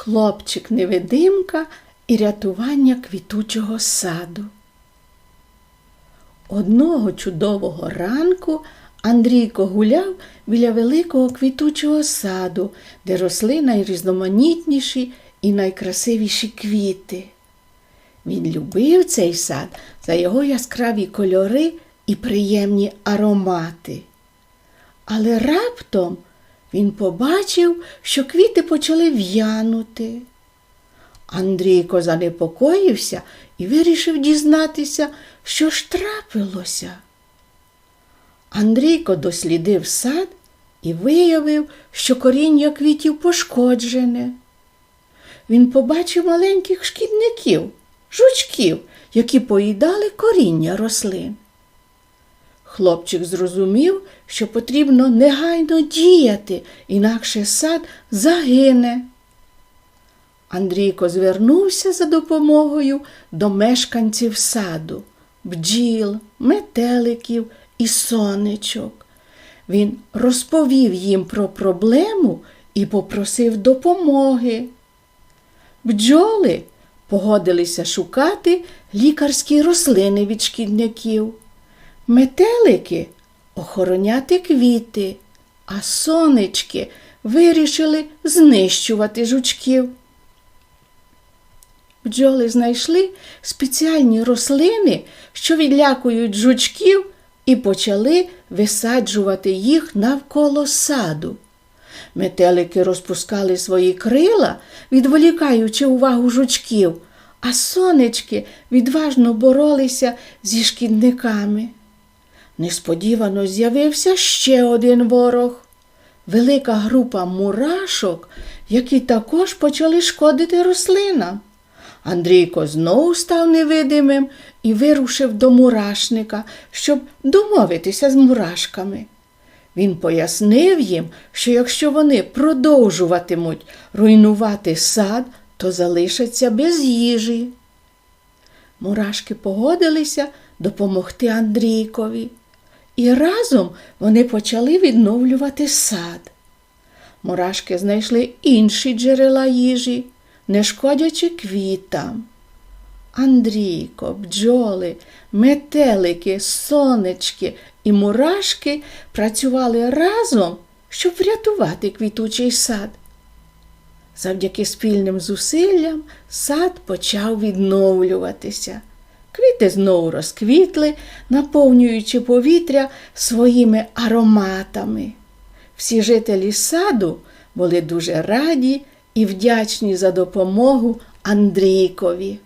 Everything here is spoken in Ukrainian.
Хлопчик невидимка і рятування квітучого саду. Одного чудового ранку Андрійко гуляв біля великого квітучого саду, де росли найрізноманітніші і найкрасивіші квіти. Він любив цей сад за його яскраві кольори і приємні аромати. Але раптом він побачив, що квіти почали в'янути. Андрійко занепокоївся і вирішив дізнатися, що ж трапилося. Андрійко дослідив сад і виявив, що коріння квітів пошкоджене. Він побачив маленьких шкідників, жучків, які поїдали коріння рослин. Хлопчик зрозумів, що потрібно негайно діяти, інакше сад загине. Андрійко звернувся за допомогою до мешканців саду, бджіл, метеликів і сонечок. Він розповів їм про проблему і попросив допомоги. Бджоли погодилися шукати лікарські рослини від шкідників, метелики охороняти квіти, а сонечки вирішили знищувати жучків. Бджоли знайшли спеціальні рослини, що відлякують жучків, і почали висаджувати їх навколо саду. Метелики розпускали свої крила, відволікаючи увагу жучків, а сонечки відважно боролися зі шкідниками. Несподівано з'явився ще один ворог велика група мурашок, які також почали шкодити рослинам. Андрійко знову став невидимим і вирушив до мурашника, щоб домовитися з мурашками. Він пояснив їм, що якщо вони продовжуватимуть руйнувати сад, то залишаться без їжі. Мурашки погодилися допомогти Андрійкові, і разом вони почали відновлювати сад. Мурашки знайшли інші джерела їжі, не шкодячи квітам. Андрійко, бджоли, метелики, сонечки і мурашки працювали разом, щоб врятувати квітучий сад. Завдяки спільним зусиллям сад почав відновлюватися. Квіти знову розквітли, наповнюючи повітря своїми ароматами. Всі жителі саду були дуже раді і вдячні за допомогу Андрійкові.